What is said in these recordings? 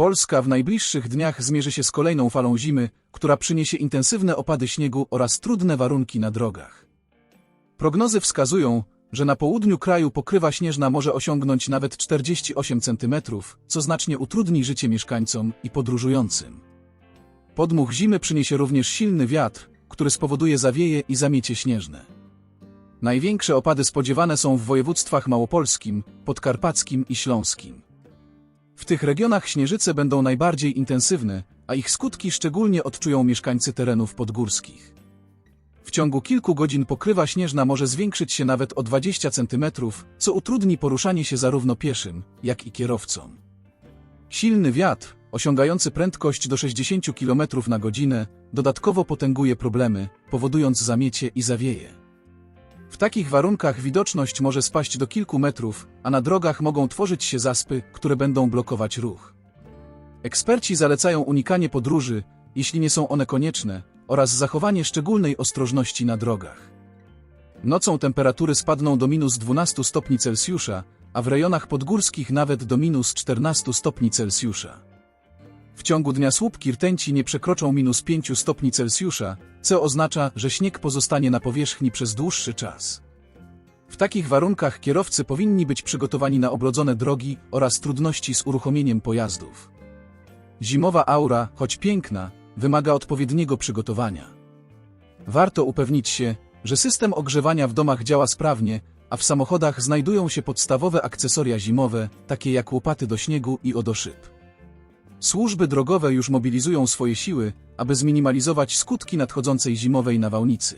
Polska w najbliższych dniach zmierzy się z kolejną falą zimy, która przyniesie intensywne opady śniegu oraz trudne warunki na drogach. Prognozy wskazują, że na południu kraju pokrywa śnieżna może osiągnąć nawet 48 cm, co znacznie utrudni życie mieszkańcom i podróżującym. Podmuch zimy przyniesie również silny wiatr, który spowoduje zawieje i zamiecie śnieżne. Największe opady spodziewane są w województwach małopolskim, podkarpackim i śląskim. W tych regionach śnieżyce będą najbardziej intensywne, a ich skutki szczególnie odczują mieszkańcy terenów podgórskich. W ciągu kilku godzin pokrywa śnieżna może zwiększyć się nawet o 20 cm, co utrudni poruszanie się zarówno pieszym, jak i kierowcom. Silny wiatr, osiągający prędkość do 60 km na godzinę, dodatkowo potęguje problemy, powodując zamiecie i zawieje. W takich warunkach widoczność może spaść do kilku metrów, a na drogach mogą tworzyć się zaspy, które będą blokować ruch. Eksperci zalecają unikanie podróży, jeśli nie są one konieczne, oraz zachowanie szczególnej ostrożności na drogach. Nocą temperatury spadną do minus 12 stopni Celsjusza, a w rejonach podgórskich nawet do minus 14 stopni Celsjusza. W ciągu dnia słupki rtęci nie przekroczą minus 5 stopni Celsjusza, co oznacza, że śnieg pozostanie na powierzchni przez dłuższy czas. W takich warunkach kierowcy powinni być przygotowani na oblodzone drogi oraz trudności z uruchomieniem pojazdów. Zimowa aura, choć piękna, wymaga odpowiedniego przygotowania. Warto upewnić się, że system ogrzewania w domach działa sprawnie, a w samochodach znajdują się podstawowe akcesoria zimowe, takie jak łopaty do śniegu i odoszyb. Służby drogowe już mobilizują swoje siły, aby zminimalizować skutki nadchodzącej zimowej nawałnicy.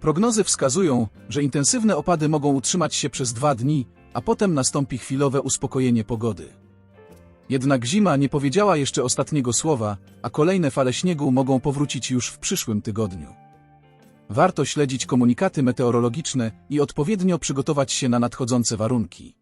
Prognozy wskazują, że intensywne opady mogą utrzymać się przez dwa dni, a potem nastąpi chwilowe uspokojenie pogody. Jednak zima nie powiedziała jeszcze ostatniego słowa, a kolejne fale śniegu mogą powrócić już w przyszłym tygodniu. Warto śledzić komunikaty meteorologiczne i odpowiednio przygotować się na nadchodzące warunki.